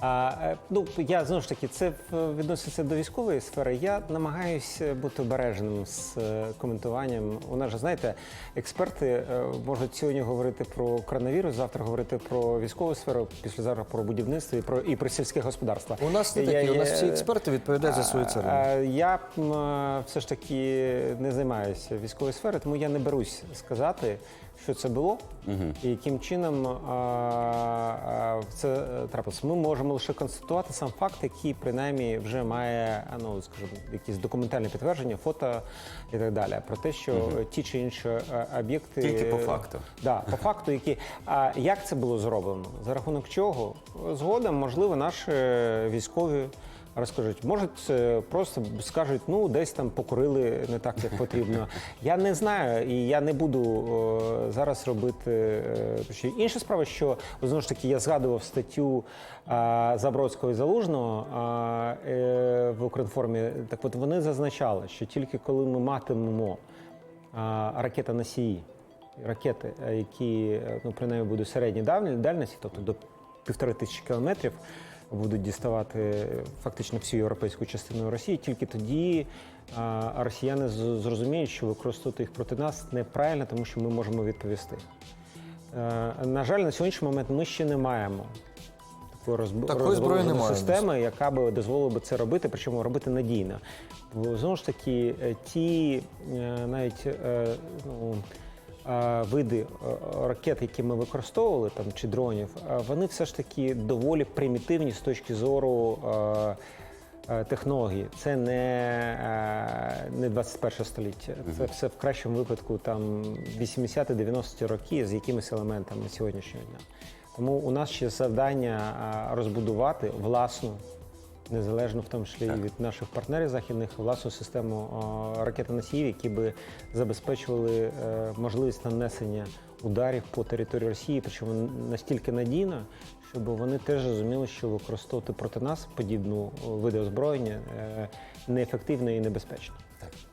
А, е, ну, я знову ж таки, це відноситься до військової сфери. Я намагаюся бути обережним з е, коментуванням. У нас же, знаєте, експерти е, можуть сьогодні говорити про коронавірус, завтра говорити про військову сферу, післязавтра про будівництво і про і про сільське господарство. У нас не Я такі, у нас всі експерти відповідають за свою царину. Я все ж таки не займаюся військовою сферою, тому я не берусь сказати, що це було і яким чином а, а, це трапилося. Ми можемо лише констатувати сам факт, який принаймні вже має ну, скажімо, якісь документальні підтвердження, фото і так далі. Про те, що ті чи інші е, об'єкти Тільки по факту. Да, по факту, які а як це було зроблено? За рахунок чого? Згодом, можливо, наші військові розкажуть. Може, просто скажуть, ну десь там покурили не так, як потрібно. Я не знаю, і я не буду е, зараз робити. е. Інша справа, що знову ж таки я згадував статтю е, Забродського і Залужного е, в Укрінформі. Так от вони зазначали, що тільки коли ми матимемо а, ракета-носії, ракети, е, які е, ну, принаймні будуть середньої дальності, тобто до півтори тисячі кілометрів, будуть діставати фактично всю європейську частину Росії. Тільки тоді росіяни зрозуміють, що використовувати їх проти нас неправильно, тому що ми можемо відповісти. Е, На жаль, на сьогоднішній момент ми ще не маємо такої розб... Зброї немає, системи, яка би дозволила би це робити, причому робити надійно. Бо знову ж таки, е, ті е, навіть ну, види е, ракет, які ми використовували там чи дронів, вони все ж таки доволі примітивні з точки зору. Технології це не, е, не 21 століття. Це все в кращому випадку там 80-90 роки з якимись елементами сьогоднішнього дня. Тому у нас ще завдання розбудувати власну, незалежно в тому числі і від наших партнерів західних, власну систему ракетоносіїв, які би забезпечували е, можливість нанесення ударів по території Росії, причому настільки надійно, щоб вони теж розуміли, що використовувати проти нас подібну види озброєння е, неефективно і небезпечно.